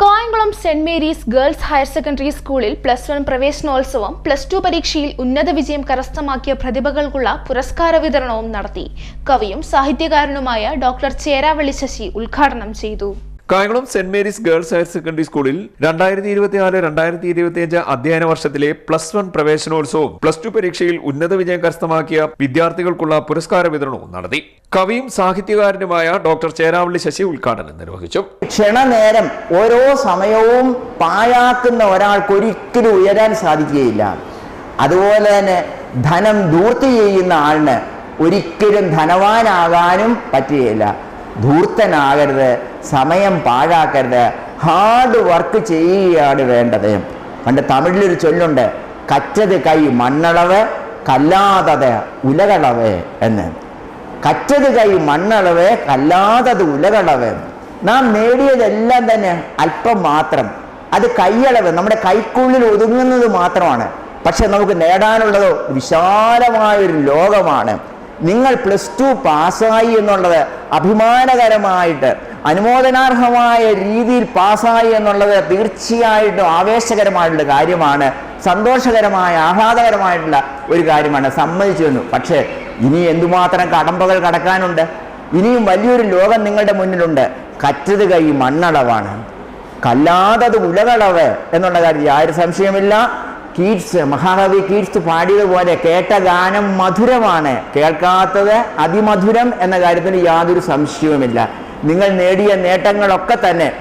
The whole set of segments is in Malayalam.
Kayamkulam saint Mary's girls higher secondary സ്കൂളിൽ പ്ലസ് വൺ പ്രവേശനോത്സവം പ്ലസ് ടു പരീക്ഷയിൽ ഉന്നത വിജയം കരസ്ഥമാക്കിയ പ്രതിഭകൾക്കുള്ള പുരസ്കാര വിതരണവും നടത്തി. കവിയും സാഹിത്യകാരനുമായ ഡോക്ടർ ചേരാവള്ളി ശശി ഉദ്ഘാടനം ചെയ്തു. Kayamkulam saint Mary's girls higher secondary സ്കൂളിൽ രണ്ടായിരത്തി ഇരുപത്തിനാല് രണ്ടായിരത്തി ഇരുപത്തിയഞ്ച് അധ്യയന വർഷത്തിലെ പ്ലസ് വൺ പ്രവേശനോത്സവവും പ്ലസ് ടു പരീക്ഷയിൽ ഉന്നത വിജയം കരസ്ഥമാക്കിയ വിദ്യാർത്ഥികൾക്കുള്ള പുരസ്കാര വിതരണവും നടത്തി. കവിയും സാഹിത്യകാരനുമായ ഡോക്ടർ ചേരാവള്ളി ശശി ഉദ്ഘാടനം നിർവഹിച്ചു. ക്ഷണനേരം ഓരോ സമയവും പാഴാക്കുന്ന ഒരാൾക്ക് ഒരിക്കലും ഉയരാൻ സാധിക്കുകയില്ല. അതുപോലെ തന്നെ ധനം ധൂർത്തി ചെയ്യുന്ന ആളിന് ഒരിക്കലും ധനവാനാകാനും പറ്റുകയില്ല. ധൂർത്തനാകരുത്. സമയം പാഴാക്കരുത്. ഹാർഡ് വർക്ക് ചെയ്യുകയാണ് വേണ്ടത്. പണ്ട് തമിഴിലൊരു ചൊല്ലുണ്ട് കറ്റത് കൈ മണ്ണളവ് കല്ലാതത് ഉലകളവ് എന്ന്. കറ്റത് കൈ മണ്ണളവ് കല്ലാതത് ഉലകളവ് നാം നേടിയതെല്ലാം തന്നെ അല്പം മാത്രം. അത് കൈയളവ് നമ്മുടെ കൈക്കുള്ളിൽ ഒതുങ്ങുന്നത് മാത്രമാണ്. പക്ഷെ നമുക്ക് നേടാനുള്ളത് വിശാലമായൊരു ലോകമാണ്. നിങ്ങൾ പ്ലസ് ടു പാസ്സായി എന്നുള്ളത് അഭിമാനകരമായിട്ട് അനുമോദനാർഹമായ രീതിയിൽ പാസ്സായി എന്നുള്ളത് തീർച്ചയായിട്ടും ആവേശകരമായിട്ടുള്ള കാര്യമാണ് സന്തോഷകരമായ ആഹ്ലാദകരമായിട്ടുള്ള ഒരു കാര്യമാണ്. സമ്മതിച്ചു വന്നു പക്ഷേ ഇനി എന്തുമാത്രം കടമ്പകൾ കടക്കാനുണ്ട്? ഇനിയും വലിയൊരു ലോകം നിങ്ങളുടെ മുന്നിലുണ്ട്. കറ്റത് കൈ മണ്ണളവാണ്. കല്ലാതത് ഉലകളവ് എന്നുള്ള കാര്യത്തിൽ ആര് സംശയമില്ല കീറ്റ്സ് മഹാകവി കീറ്റ്സ് പാടിയതുപോലെ കേട്ട ഗാനം മധുരമാണ്. കേൾക്കാത്തത് അതിമധുരം എന്ന കാര്യത്തിൽ യാതൊരു സംശയവുമില്ല. നിങ്ങൾ നേടിയ നേട്ടങ്ങളൊക്കെ തന്നെ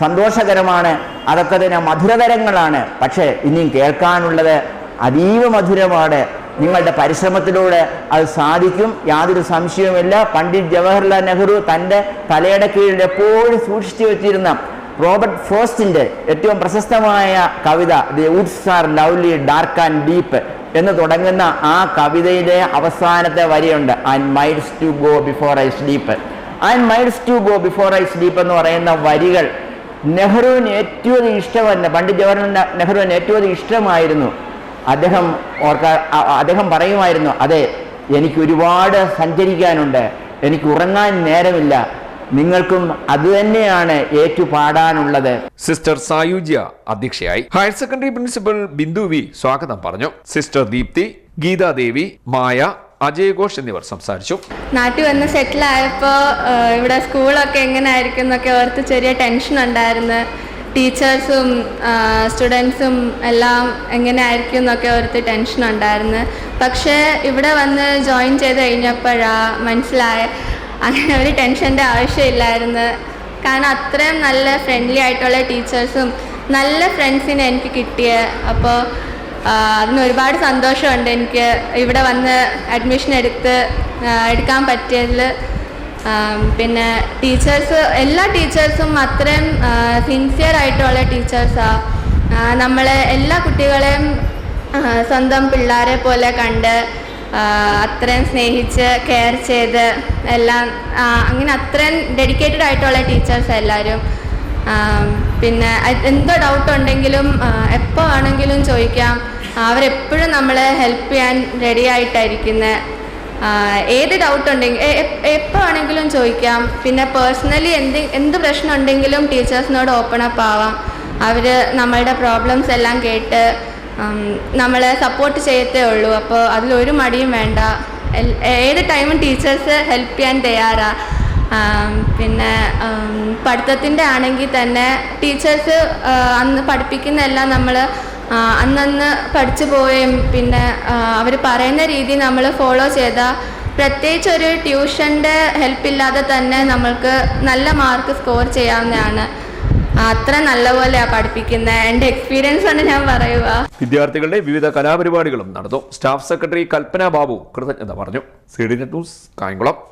സന്തോഷകരമാണ്. അതൊക്കെ തന്നെ മധുരകരങ്ങളാണ്. പക്ഷേ ഇനിയും കേൾക്കാനുള്ളത് അതീവ മധുരമാണ്. നിങ്ങളുടെ പരിശ്രമത്തിലൂടെ അത് സാധിക്കും. യാതൊരു സംശയവുമില്ല. പണ്ഡിറ്റ് ജവഹർലാൽ നെഹ്റു തന്റെ തലയുടെ കീഴിൽ എപ്പോഴും സൂക്ഷിച്ചു വെച്ചിരുന്ന റോബർട്ട് ഫ്രോസ്റ്റിന്റെ ഏറ്റവും പ്രശസ്തമായ കവിത the woods are lovely dark and deep എന്ന് തുടങ്ങുന്ന ആ കവിതയിലെ അവസാനത്തെ വരിയുണ്ട് I miles to go before I sleep I miles to go before I sleep എന്ന് പറയുന്ന വരികൾ നെഹ്റുവിന് ഏറ്റവും ഇഷ്ടമല്ല പണ്ഡിറ്റ് ജവഹർലാൽ നെഹ്റുവിന് ഏറ്റവും ഇഷ്ടമായിരുന്നു. അദ്ദേഹം ഓർക്കാ അദ്ദേഹം പറയുമായിരുന്നു അതെ എനിക്ക് ഒരുപാട് സഞ്ചരിക്കാനുണ്ട് എനിക്ക് ഉറങ്ങാൻ നേരമില്ല നിങ്ങൾക്കും അതുതന്നെയാണ് ഏറ്റുപാടാനുള്ളത്. സിസ്റ്റർ സായുജ്യ അധ്യക്ഷയായി. Higher secondary principal Bindu V സ്വാഗതം പറഞ്ഞു. സിസ്റ്റർ ദീപ്തി ഗീതാദേവി മായ അജയ് ഘോഷ് എന്നിവർ സംസാരിച്ചു. നാട്ടിൽ വന്ന് സെറ്റിൽ ആയപ്പോൾ ഇവിടെ സ്കൂളൊക്കെ എങ്ങനെ ആയിരിക്കും എന്നൊക്കെ ഓർത്ത് ചെറിയ ടെൻഷൻ ഉണ്ടായിരുന്നു. ടീച്ചേഴ്സും സ്റ്റുഡൻസും എല്ലാം എങ്ങനെ ആയിരിക്കും എന്നൊക്കെ ഓർത്ത് ടെൻഷൻ ഉണ്ടായിരുന്നു. പക്ഷേ ഇവിടെ വന്ന് ജോയിൻ ചെയ്ത് കഴിഞ്ഞപ്പോഴാണ് മനസ്സിലായ അങ്ങനെ ഒരു ടെൻഷന്റെ ആവശ്യമില്ലായിരുന്നു. കാരണം അത്രയും നല്ല ഫ്രണ്ട്ലി ആയിട്ടുള്ള ടീച്ചേഴ്സും നല്ല ഫ്രണ്ട്സിനെ എനിക്ക് കിട്ടിയ. അപ്പോൾ അതിന് ഒരുപാട് സന്തോഷമുണ്ട് എനിക്ക് ഇവിടെ വന്ന് അഡ്മിഷൻ എടുത്ത് എടുക്കാൻ പറ്റിയതിൽ. പിന്നെ ടീച്ചേഴ്സ് എല്ലാ ടീച്ചേഴ്സും അത്രയും സിൻസിയർ ആയിട്ടുള്ള ടീച്ചേഴ്സാണ് നമ്മളെ എല്ലാ കുട്ടികളെയും സ്വന്തം പിള്ളേരെ പോലെ കണ്ട് അത്രയും സ്നേഹിച്ച് കെയർ ചെയ്ത് എല്ലാം അങ്ങനെ അത്രയും ഡെഡിക്കേറ്റഡ് ആയിട്ടുള്ള ടീച്ചേഴ്സ് എല്ലാവരും പിന്നെ എന്തോ ഡൗട്ട് ഉണ്ടെങ്കിലും എപ്പോൾ ആണെങ്കിലും ചോദിക്കാം. അവരെപ്പോഴും നമ്മളെ ഹെൽപ്പ് ചെയ്യാൻ റെഡി ആയിട്ടായിരിക്കുന്നത് ഏത് ഡൗട്ട് ഉണ്ടെങ്കിൽ എപ്പോൾ ആണെങ്കിലും ചോദിക്കാം. പിന്നെ പേഴ്സണലി എന്ത് എന്ത് പ്രശ്നം ഉണ്ടെങ്കിലും ടീച്ചേഴ്സിനോട് ഓപ്പൺ അപ്പ് ആവാം. അവർ നമ്മളുടെ പ്രോബ്ലംസ് എല്ലാം കേട്ട് നമ്മളെ സപ്പോർട്ട് ചെയ്യത്തേ ഉള്ളൂ. അപ്പോൾ അതിലൊരു മടിയും വേണ്ട. ഏത് ടൈമും ടീച്ചേഴ്സ് ഹെൽപ്പ് ചെയ്യാൻ തയ്യാറാണ് പിന്നെ പഠിത്തത്തിന്റെ ആണെങ്കിൽ തന്നെ ടീച്ചേഴ്സ് അന്ന് പഠിപ്പിക്കുന്ന എല്ലാം നമ്മൾ അന്നന്ന് പഠിച്ചു പോവുകയും പിന്നെ അവർ പറയുന്ന രീതി നമ്മൾ ഫോളോ ചെയ്താൽ പ്രത്യേകിച്ച് ഒരു ട്യൂഷന്റെ ഹെൽപ്പില്ലാതെ തന്നെ നമ്മൾക്ക് നല്ല മാർക്ക് സ്കോർ ചെയ്യാവുന്നതാണ്. അത്ര നല്ലപോലെയാ പഠിപ്പിക്കുന്നത് എന്റെ എക്സ്പീരിയൻസ് ആണ് ഞാൻ പറയുക. വിദ്യാർത്ഥികളുടെ വിവിധ കലാപരിപാടികളും നടന്നു. സ്റ്റാഫ് സെക്രട്ടറി കൽപ്പന ബാബു കൃതജ്ഞത പറഞ്ഞു. C D news Kayamkulam.